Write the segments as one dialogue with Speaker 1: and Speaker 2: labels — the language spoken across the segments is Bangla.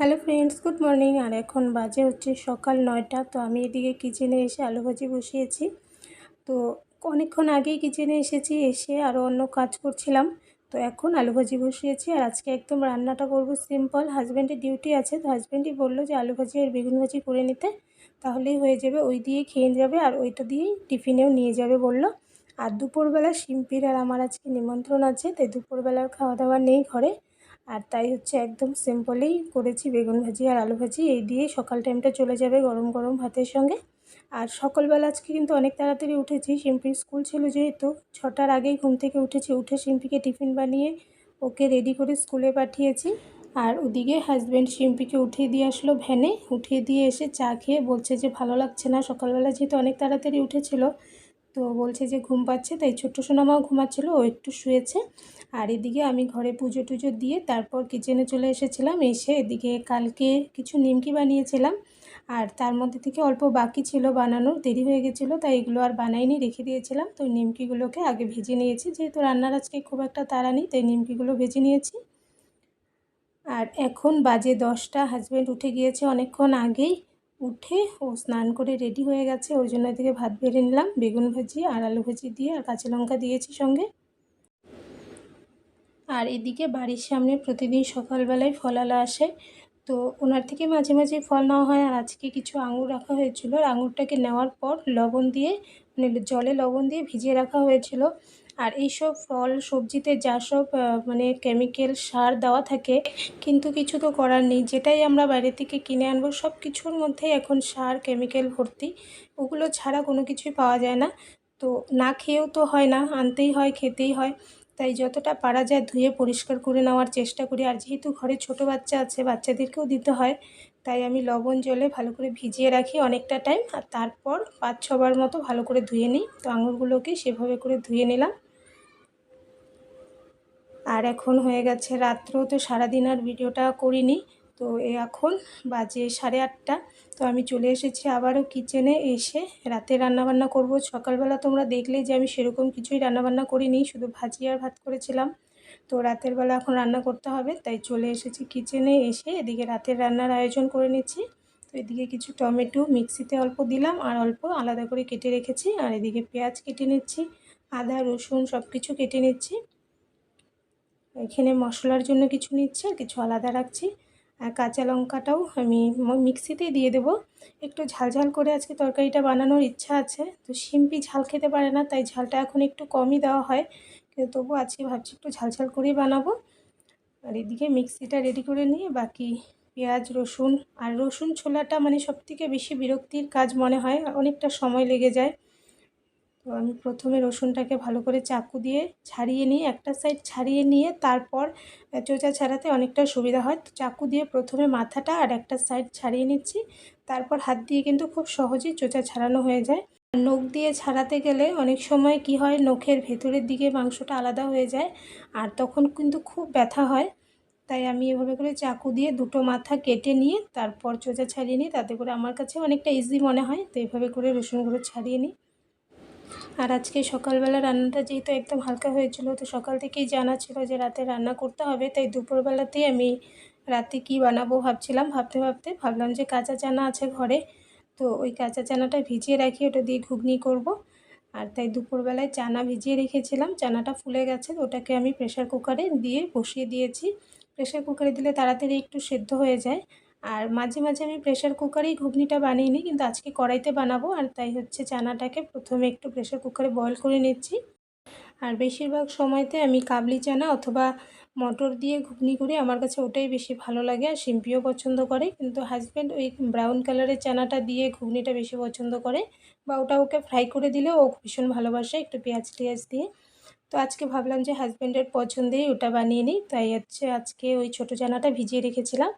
Speaker 1: Hello friends, good morning. আর এখন বাজে হচ্ছে সকাল নয়টা, তো আমি এদিকে কিচেনে এসে আলু ভাজি বসিয়েছি। তো অনেকক্ষণ আগেই কিচেনে এসেছি, এসে আরও অন্য কাজ করছিলাম। তো এখন আলু ভাজি বসিয়েছি, আর আজকে একদম রান্নাটা করব সিম্পল। হাজব্যান্ডের ডিউটি আছে, তো হাজব্যান্ডই বলল যে আলু ভাজি আর বেগুন ভাজি করে নিতে, তাহলেই হয়ে যাবে। ওই দিয়েই খেয়ে যাবে, আর ওইটা দিয়েই টিফিনেও নিয়ে যাবে বলল। আর দুপুরবেলা শিম্পির আর আমার আজকে নিমন্ত্রণ আছে, তাই দুপুরবেলার খাওয়া দাওয়া নেই ঘরে। আর তাই হচ্ছে একদম সিম্পলেই করেছি বেগুন ভাজি আর আলু ভাজি। এই দিয়ে সকাল টাইমটা চলে যাবে গরম গরম ভাতের সঙ্গে। আর সকালবেলা আজকে কিন্তু অনেক তাড়াতাড়ি উঠেছি। শিম্পির স্কুল ছিল যেহেতু, ছটার আগেই ঘুম থেকে উঠেছি। উঠে শিম্পিকে টিফিন বানিয়ে ওকে রেডি করে স্কুলে পাঠিয়েছি। আর ওদিকে হাজব্যান্ড শিম্পিকে উঠিয়ে দিয়ে আসলো ভ্যানে উঠিয়ে দিয়ে এসে চা খেয়ে বলছে যে, ভালো লাগছে না। সকালবেলা যেহেতু অনেক তাড়াতাড়ি উঠেছিল তো বলছে যে ঘুম পাচ্ছে, তাই ছোট্ট সোনামাও ঘুমাচ্ছিল, ও একটু শুয়েছে। আর এদিকে আমি ঘরে পুজো টুজো দিয়ে তারপর কিচেনে চলে এসেছিলাম, এসে এদিকে কালকে কিছু নিমকি বানিয়েছিলাম। আর তার মধ্যে থেকে অল্প বাকি ছিল বানানোর, দেরি হয়ে গেছিল, তাই এগুলো আর বানাইনি, রেখে দিয়েছিলাম। তো নিমকিগুলোকে আগে ভেজে নিয়েছি, যেহেতু রান্নার আজকে খুব একটা তাড়া নেই, তাই নিমকিগুলো ভেজে নিয়েছি। আর এখন বাজে দশটা হাজব্যান্ড উঠে গিয়েছে অনেকক্ষণ আগেই। উঠে ও স্নান করে রেডি হয়ে গেছে। ওই জন্য এদিকে ভাত বেড়ে নিলাম, বেগুন ভাজি আর আলু ভাজি দিয়ে আর কাঁচা লঙ্কা দিয়েছি সঙ্গে। আর এদিকে বাড়ির সামনে প্রতিদিন সকালবেলায় ফলালা আসে। তো ওনার থেকে মাঝে মাঝে ফল নেওয়া হয় আর আজকে কিছু আঙুর রাখা হয়েছিল। আর আঙুরটাকে নেওয়ার পর লবণ দিয়ে মানে জলে লবণ দিয়ে ভিজিয়ে রাখা হয়েছিল। আর এইসব ফল, সবজিতে যা সব মানে কেমিক্যাল সার দেওয়া থাকে, কিন্তু কিছু তো করার নেই। যেটাই আমরা বাইরে থেকে কিনে আনব, সব কিছুর মধ্যেই এখন সার কেমিক্যাল ভর্তি, ওগুলো ছাড়া কোনো কিছুই পাওয়া যায় না। তো না খেয়েও তো হয় না, আনতেই হয়, খেতেই হয়। তাই যতটা পারা যায় ধুয়ে পরিষ্কার করে নেওয়ার চেষ্টা করি। আর যেহেতু ঘরে ছোট বাচ্চা আছে, বাচ্চাদেরকেও দিতে হয়, তাই আমি লবণ, জলে ভালো করে ভিজিয়ে রাখি অনেকটা টাইম আর তারপর পাঁচ ছবার মতো ভালো করে ধুয়ে নিই। তো আঙুরগুলোকে সেভাবে করে ধুয়ে নিলাম। আর এখন হয়ে গেছে রাত্রেও, তো সারাদিন আর ভিডিওটা করিনি। তো এখন বাজে সাড়ে আটটা। তো আমি চলে এসেছি আবারও কিচেনে এসে রাতে রান্নাবান্না করব। সকালবেলা তোমরা দেখলে যে আমি সেরকম কিছুই রান্নাবান্না করিনি, শুধু ভাজি আর ভাত করেছিলাম। তো রাতের বেলা এখন রান্না করতে হবে, তাই চলে এসেছি কিচেনে এসে এদিকে রাতের রান্নার আয়োজন করে নিচ্ছি। তো এদিকে কিছু টমেটো মিক্সিতে অল্প দিলাম আর অল্প আলাদা করে কেটে রেখেছি। আর এদিকে পেঁয়াজ কেটে নিচ্ছি, আদা, রসুন সব কিছু কেটে নিচ্ছি। এখানে মশলার জন্য কিছু নিচ্ছি, কিছু আলাদা রাখছি। আর কাঁচা লঙ্কাটাও আমি মিক্সিতেই দিয়ে দেবো। একটু ঝালঝাল করে আজকে তরকারিটা বানানোর ইচ্ছা আছে। তো শিম্পি ঝাল খেতে পারে না, তাই ঝালটা এখন একটু কমই দেওয়া হয়। কিন্তু তবু আজকে ভাবছি একটু ঝালঝাল করেই বানাবো। আর এদিকে মিক্সিটা রেডি করে নিয়ে বাকি পেঁয়াজ, রসুন, আর রসুন ছোলাটা মানে সবথেকে বেশি বিরক্তির কাজ মনে হয়, অনেকটা সময় লেগে যায়। তো আমি প্রথমে রসুনটাকে ভালো করে চাকু দিয়ে ছাড়িয়ে নিই, একটা সাইড ছাড়িয়ে নিয়ে তারপর চোচা ছাড়াতে অনেকটা সুবিধা হয়। তো চাকু দিয়ে প্রথমে মাথাটা আর একটা সাইড ছাড়িয়ে নিচ্ছি, তারপর হাত দিয়ে কিন্তু খুব সহজেই চোচা ছাড়ানো হয়ে যায়। নখ দিয়ে ছাড়াতে গেলে অনেক সময় কি হয়, নখের ভেতরের দিকে মাংসটা আলাদা হয়ে যায় আর তখন কিন্তু খুব ব্যথা হয়। তাই আমি এভাবে করে চাকু দিয়ে দুটো মাথা কেটে নিয়ে তারপর চোচা ছাড়িয়ে নিই, তাতে করে আমার কাছে অনেকটা ইজি মনে হয়। তো এভাবে করে রসুনগুলো ছাড়িয়ে নিই। আর আজকে সকালবেলা রান্নাটা যেহেতু একদম হালকা হয়েছিল, তো সকাল থেকেই জানা ছিল যে রাতে রান্না করতে হবে। তাই দুপুরবেলাতেই আমি রাতে কি বানাবো ভাবছিলাম। ভাবতে ভাবতে ভাবলাম যে কাঁচা চানা আছে ঘরে, তো ওই কাঁচা চানাটা ভিজিয়ে রাখি, ওটা দিয়ে ঘুগনি করব। আর তাই দুপুরবেলায় চানা ভিজিয়ে রেখেছিলাম, চানাটা ফুলে গেছে ওটাকে আমি প্রেশার কুকারে দিয়ে বসিয়ে দিয়েছি। প্রেশার কুকারে দিলে তাড়াতাড়ি একটু সেদ্ধ হয়ে যায়। আর মাঝে মাঝে আমি প্রেশার কুকারেই ঘুগনিটা বানিয়ে নিই, কিন্তু আজকে কড়াইতে বানাবো আর তাই হচ্ছে চানাটাকে প্রথমে একটু প্রেশার কুকারে বয়ল করে নিচ্ছি। আর বেশিরভাগ সময়তে আমি কাবলি চানা অথবা মটর দিয়ে ঘুগনি করি আমার কাছে ওটাই বেশি ভালো লাগে আর শিম্পিও পছন্দ করে, কিন্তু হাজব্যান্ড ওই ব্রাউন কালারের চানাটা দিয়ে ঘুগনিটা বেশি পছন্দ করে বা ওটা ওকে ফ্রাই করে দিলে ও ভীষণ ভালোবাসে একটু পেঁয়াজ টিয়াজ দিয়ে। তো আজকে ভাবলাম যে হাজব্যান্ডের পছন্দেই ওটা বানিয়ে নিই, তাই হচ্ছে আজকে ওই ছোটো চানাটা ভিজিয়ে রেখেছিলাম।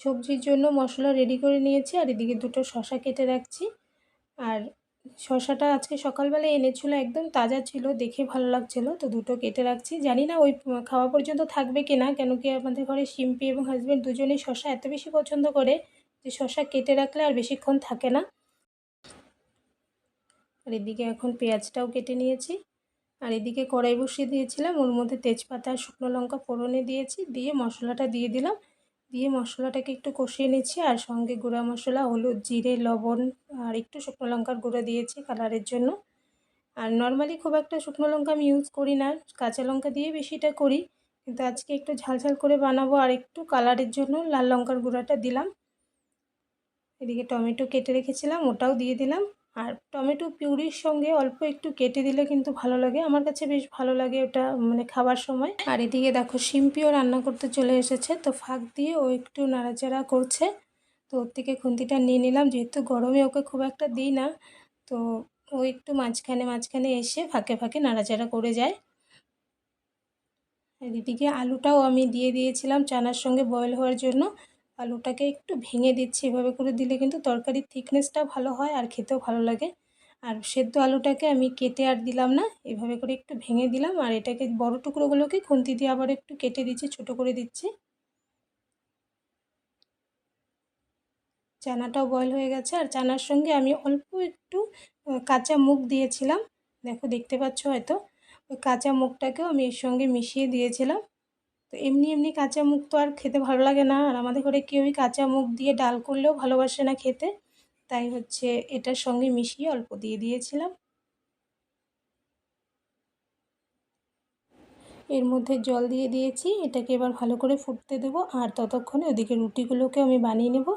Speaker 1: সবজির জন্য মশলা রেডি করে নিয়েছি আর এদিকে দুটো শশা কেটে রাখছি। আর শশাটা আজকে সকালবেলায় এনেছিল, একদম তাজা ছিল, দেখে ভালো লাগছিল। তো দুটো কেটে রাখছি। জানি না ওই খাওয়া পর্যন্ত থাকবে কি না কেন কি আমাদের ঘরে শিম্পি এবং হাজব্যান্ড দুজনেই শশা এত বেশি পছন্দ করে যে শশা কেটে রাখলে আর বেশিক্ষণ থাকে না। আর এদিকে এখন পেঁয়াজটাও কেটে নিয়েছি। আর এদিকে কড়াই বসিয়ে দিয়েছিলাম। ওর মধ্যে তেজপাতা, শুকনো লঙ্কা ফোড়নে দিয়েছি, দিয়ে মশলাটা দিয়ে দিলাম। দিয়ে মশলাটাকে একটু কষিয়ে নিচ্ছি, আর সঙ্গে গুঁড়া মশলা, হলুদ, জিরে, লবণ, আর একটু শুকনো লঙ্কার গুঁড়ো দিয়েছি কালারের জন্য। আর নর্মালি খুব একটা শুকনো লঙ্কা আমি ইউজ করি না, কাঁচা লঙ্কা দিয়ে বেশিটা করি, কিন্তু আজকে একটু ঝালঝাল করে বানাবো, আর একটু কালারের জন্য লাল লঙ্কার গুঁড়াটা দিলাম। এদিকে টমেটো কেটে রেখেছিলাম, ওটাও দিয়ে দিলাম। আর টমেটো পিউরির সঙ্গে অল্প একটু কেটে দিলে কিন্তু ভালো লাগে। আমার কাছে বেশ ভালো লাগে ওটা মানে খাবার সময়। আর এদিকে দেখো শিম্পিও রান্না করতে চলে এসেছে। তো ফাঁক দিয়ে ও একটু নাড়াচাড়া করছে। তো ওর থেকে খুন্তিটা নিয়ে নিলাম। যেহেতু গরমে ওকে খুব একটা দিই না, তো ও একটু মাঝখানে মাঝখানে এসে ফাঁকে ফাঁকে নাড়াচাড়া করে যায়। এদিকে আলুটাও আমি দিয়ে দিয়েছিলাম চানার সঙ্গে বয়েল হওয়ার জন্য। আলুটাকে একটু ভেঙে দিচ্ছি এভাবে করে দিলে কিন্তু তরকারির থিকনেসটা ভালো হয় আর খেতেও ভালো লাগে। আর সেদ্ধ আলুটাকে আমি কেটে আর দিলাম না, এভাবে করে একটু ভেঙে দিলাম আর এটাকে বড় টুকরোগুলোকে খুন্তি দিয়ে আবার একটু কেটে দিচ্ছি, ছোট করে দিচ্ছি। চানাটাও বয়ল হয়ে গেছে আর চানার সঙ্গে আমি অল্প একটু কাঁচা মুগ দিয়েছিলাম। দেখো, দেখতে পাচ্ছ হয়তো? ওই কাঁচা মুগটাকেও আমি এর সঙ্গে মিশিয়ে দিয়েছিলাম। তো এমনি এমনি কাঁচা মুখ তো আর খেতে ভালো লাগে না। আর আমাদের ঘরে কেউই কাঁচা মুখ দিয়ে ডাল করলেও ভালোবাসে না খেতে। তাই হচ্ছে এটার সঙ্গে মিশিয়ে অল্প দিয়ে দিয়েছিলাম। এর মধ্যে জল দিয়ে দিয়েছি। এটাকে এবার ভালো করে ফুটতে দেবো। আর ততক্ষণে ওদিকে রুটিগুলোকে আমি বানিয়ে নেব।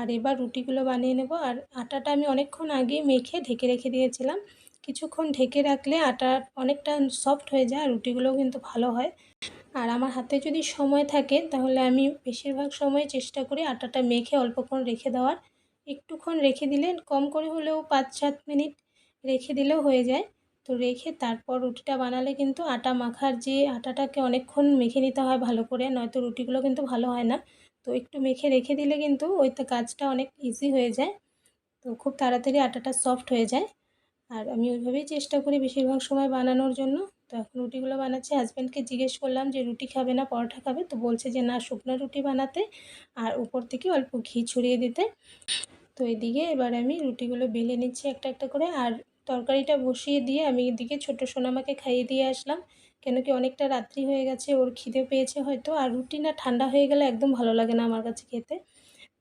Speaker 1: আর এবার রুটিগুলো বানিয়ে নেব। আর আটাটা আমি অনেকক্ষণ আগে মেখে ঢেকে রেখে দিয়েছিলাম। কিছুক্ষণ ঢেকে রাখলে আটা অনেকটা সফট হয়ে যায় আর রুটিগুলোও কিন্তু ভালো হয়। আর আমার হাতে যদি সময় থাকে তাহলে আমি বেশিরভাগ সময় চেষ্টা করি আটাটা মেখে অল্পক্ষণ রেখে দেওয়ার। একটুক্ষণ রেখে দিলে কম করে হলেও পাঁচ সাত মিনিট রেখে দিলেও হয়ে যায়। তো রেখে তারপর রুটিটা বানালে কিন্তু আটা মাখার যে আটাটাকে অনেকক্ষণ মেখে নিতে হয় ভালো করে, নয়তো রুটিগুলো কিন্তু ভালো হয় না। তো একটু মেখে রেখে দিলে কিন্তু ওইতে কাজটা অনেক ইজি হয়ে যায়। তো খুব তাড়াতাড়ি আটাটা সফট হয়ে যায়। আর আমি ওইভাবেই চেষ্টা করি বেশিরভাগ সময় বানানোর জন্য। তো এখন রুটিগুলো বানাচ্ছি। হাজব্যান্ডকে জিজ্ঞেস করলাম যে, রুটি খাবে না, পরোটা খাবে? তো বলছে যে, না, শুকনো রুটি বানাতে আর উপর থেকে অল্প ঘি ছড়িয়ে দিতে। তো এদিকে এবার আমি রুটিগুলো বেলে নিচ্ছি একটা একটা করে। আর তরকারিটা বসিয়ে দিয়ে আমি এদিকে ছোটো সোনামাকে খাইয়ে দিয়ে আসলাম। কেন কি অনেকটা রাত্রি হয়ে গেছে, ওর খিদে পেয়েছে হয়তো। আর রুটি না ঠান্ডা হয়ে গেলে একদম ভালো লাগে না আমার কাছে খেতে।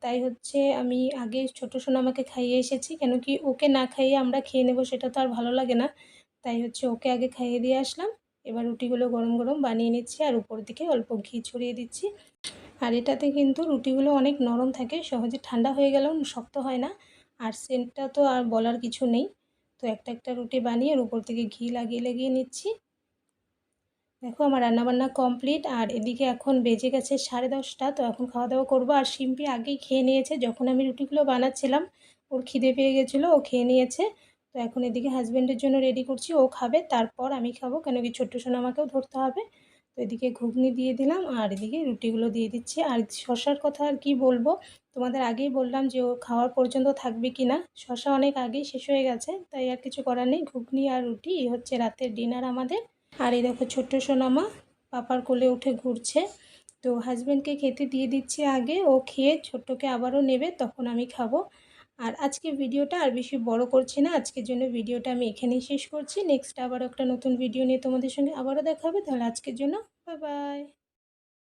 Speaker 1: তাই হচ্ছে আমি আগে ছোটো সোনামাকে খাইয়ে এসেছি। কেন কি ওকে না খাইয়ে আমরা খেয়ে নেব সেটা তো আর ভালো লাগে না। তাই হচ্ছে ওকে আগে খাইয়ে দিয়ে আসলাম। এবার রুটিগুলো গরম গরম বানিয়ে নিচ্ছি আর উপর দিকে অল্প ঘি ছড়িয়ে দিচ্ছি। আর এটাতে কিন্তু রুটিগুলো অনেক নরম থাকে, সহজে ঠান্ডা হয়ে গেলেও শক্ত হয় না। আর সেন্টটা তো আর বলার কিছু নেই। তো একটা একটা রুটি বানিয়ে আর উপর থেকে ঘি লাগিয়ে লাগিয়ে নিচ্ছি। দেখো আমার রান্নাবান্না কমপ্লিট আর এদিকে এখন বেজে গেছে সাড়ে দশটা, তো এখন খাওয়া দাওয়া করব। আর শিম্পি আগেই খেয়ে নিয়েছে, যখন আমি রুটিগুলো বানাচ্ছিলাম, ওর খিদে পেয়ে গেছিল, ও খেয়ে নিয়েছে। তো এখন এদিকে হাজব্যান্ডের জন্য রেডি করছি, ও খাবে, তারপর আমি খাব, কেন কি ছোট্ট সোনা আমাকেও ধরতে হবে। তো এদিকে ঘুগনি দিয়ে দিলাম, আর এদিকে রুটিগুলো দিয়ে দিচ্ছি। আর শশার কথা আর কি বলব, তোমাদের আগেই বললাম যে ও খাওয়ার পর্যন্ত থাকবে কি না। শশা অনেক আগেই শেষ হয়ে গেছে, তাই আর কিছু করার নেই। ঘুগনি আর রুটি হচ্ছে রাতের ডিনার আমাদের। আর এই দেখো ছোট্ট সোনামা পাপার কোলে উঠে ঘুরছে। তো হাজব্যান্ডকে খেতে দিয়ে দিচ্ছি আগে। ও খেয়ে ছোট্টকে আবারও নেবে, তখন আমি খাব। আর আজকে ভিডিওটা আর বেশি বড় করছি না, আজকের জন্য ভিডিওটা আমি এখানেই শেষ করছি। নেক্সট আবার একটা নতুন ভিডিও নিয়ে তোমাদের সঙ্গে আবারও দেখা হবে। তাহলে আজকের জন্য বাই বাই